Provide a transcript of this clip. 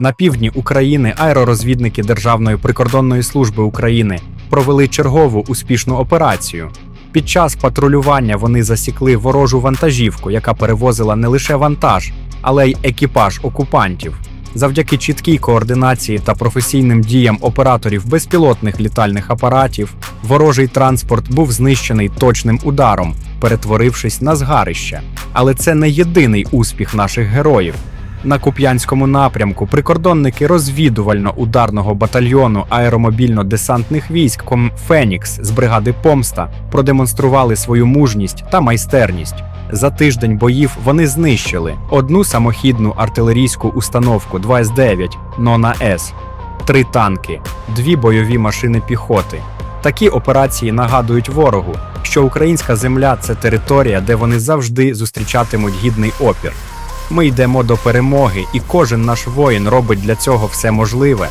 На півдні України аеророзвідники Державної прикордонної служби України провели чергову успішну операцію. Під час патрулювання вони засікли ворожу вантажівку, яка перевозила не лише вантаж, але й екіпаж окупантів. Завдяки чіткій координації та професійним діям операторів безпілотних літальних апаратів, ворожий транспорт був знищений точним ударом, перетворившись на згарище. Але це не єдиний успіх наших героїв. На Куп'янському напрямку прикордонники розвідувально-ударного батальйону аеромобільно-десантних військ Ком Фенікс з бригади Помста продемонстрували свою мужність та майстерність. За тиждень боїв вони знищили одну самохідну артилерійську установку 2С9 Нона С, три танки, дві бойові машини піхоти. Такі операції нагадують ворогу, що українська земля це територія, де вони завжди зустрічатимуть гідний опір. Ми йдемо до перемоги, і кожен наш воїн робить для цього все можливе,